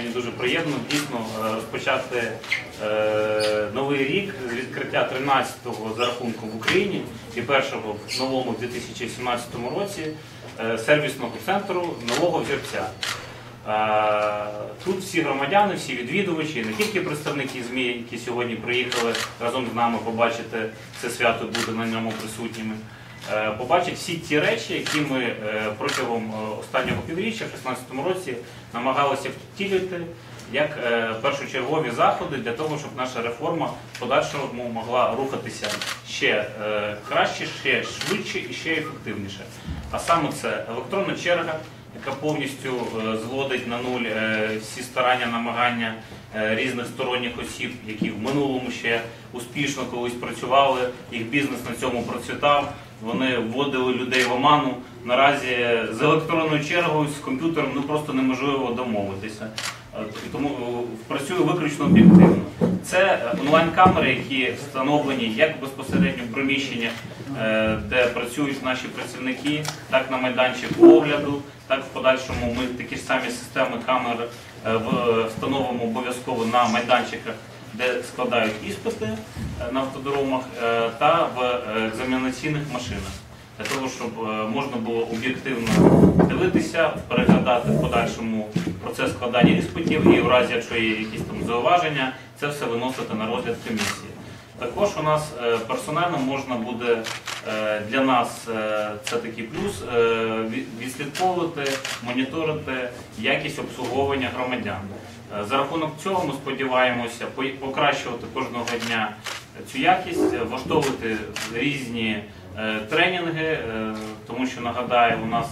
Мені дуже приємно дійсно е, розпочати е, новий рік з відкриття 13-го за рахунком в Україні і першого в новому 2017 році е, сервісного центру нового взірця. Тут всі громадяни, всі відвідувачі, не тільки представники ЗМІ, які сьогодні приїхали разом з нами побачити це свято, бути на ньому присутніми. Е, Побачать всі ті речі, які ми е, протягом е, останнього півріччя, в 2016 році, намагалися втілити як першочергові заходи для того, щоб наша реформа в подальшому могла рухатися ще краще, ще швидше і ще ефективніше. А саме це електронна черга, яка повністю зводить на нуль всі старання, намагання різних сторонніх осіб, які в минулому ще успішно колись працювали, їх бізнес на цьому процвітав. Вони вводили людей в оману. Наразі з електронною чергою, з комп'ютером ну просто неможливо домовитися. Е, Тому е, працюю виключно об'єктивно. Це онлайн-камери, які встановлені як безпосередньо в приміщеннях, е, де працюють наші працівники, так на майданчику огляду, так в подальшому ми такі ж самі системи камер встановимо обов'язково на майданчиках, де складають іспити на автодромах, е, та в е, екзаменаційних машинах. Для того, щоб е, можна було об'єктивно дивитися, переглядати в подальшому процес складання іспитів і в разі, якщо є якісь там зауваження, це все виносити на розгляд комісії. Також у нас персонально можна буде для нас це такий плюс відслідковувати, моніторити якість обслуговування громадян. За рахунок цього ми сподіваємося по- покращувати кожного дня цю якість, е, влаштовувати різні е, тренінги, е, тому що нагадаю, у нас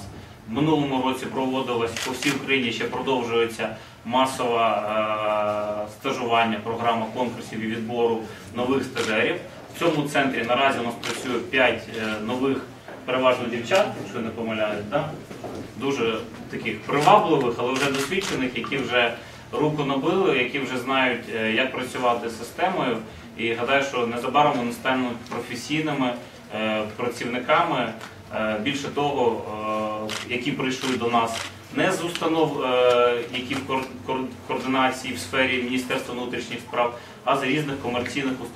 в минулому році проводилось по всій Україні ще продовжується масове стажування, програма конкурсів і відбору нових стажерів. В цьому центрі наразі у нас працює 5 нових, переважно дівчат, якщо не помиляюсь, да? дуже таких привабливих, але вже досвідчених, які вже руку набили, які вже знають, е, як працювати з системою. І гадаю, що незабаром вони стануть професійними е, працівниками. Е, Більше того, які прийшли до нас не з установ, які в координації в сфері Міністерства внутрішніх справ, а з різних комерційних установ.